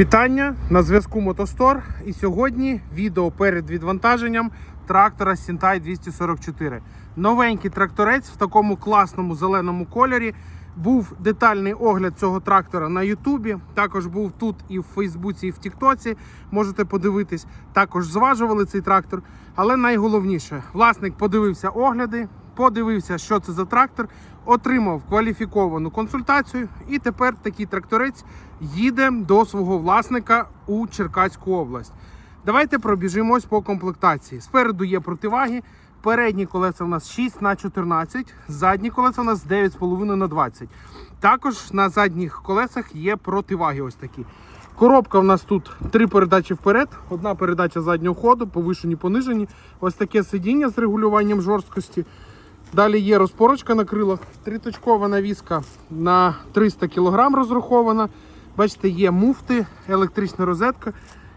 Вітання на зв'язку Мотостор. І сьогодні відео перед відвантаженням трактора Сінтай 244. Новенький тракторець в такому класному зеленому кольорі. Був детальний огляд цього трактора на Ютубі. Також був тут і в Фейсбуці, і в Тіктоці. Можете подивитись. Також зважували цей трактор. Але найголовніше, власник подивився огляди, подивився, що це за трактор, отримав кваліфіковану консультацію, і тепер такий тракторець їде до свого власника у Черкаську область. Давайте пробіжимось по комплектації. Спереду є противаги. Передні колеса у нас 6 на 14, задні колеса у нас 9,5 на 20. Також на задніх колесах є противаги ось такі. Коробка у нас тут три передачі вперед, одна передача заднього ходу, повишені, понижені. Ось таке сидіння з регулюванням жорсткості. Далі є розпорочка на крилах, триточкова навіска на 300 кг розрахована. Бачите, є муфти, електрична розетка.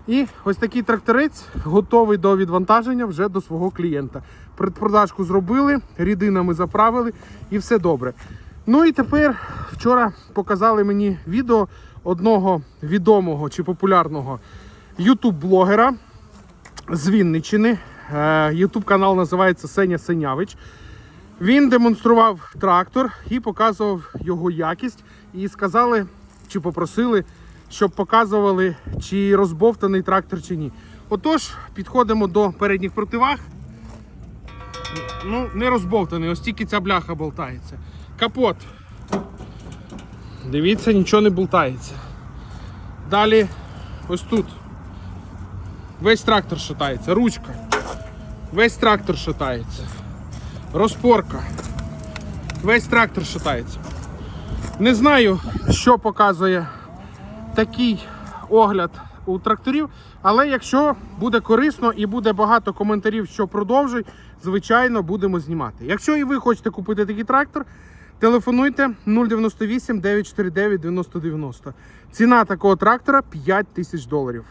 І ось такий тракторець готовий до відвантаження вже до свого клієнта. Предпродажку зробили, рідинами заправили і все добре. Ну і тепер вчора показали мені відео одного відомого чи популярного ютуб-блогера з Вінниччини. Ютуб канал називається Сеня Сенявич. Він демонстрував трактор і показував його якість. І сказали чи попросили, щоб показували, чи розбовтаний трактор чи ні. Отож, підходимо до передніх противаг. Ну, не розбовтаний, ось тільки ця бляха болтається. Капот. Дивіться, нічого не болтається. Далі ось тут. Весь трактор шатається, ручка. Весь трактор шатається. Розпорка. Весь трактор шатається. Не знаю, що показує такий огляд у тракторів, але якщо буде корисно і буде багато коментарів, що продовжуй, звичайно, будемо знімати. Якщо і ви хочете купити такий трактор, телефонуйте 098 949 9090. Ціна такого трактора 5 тисяч доларів.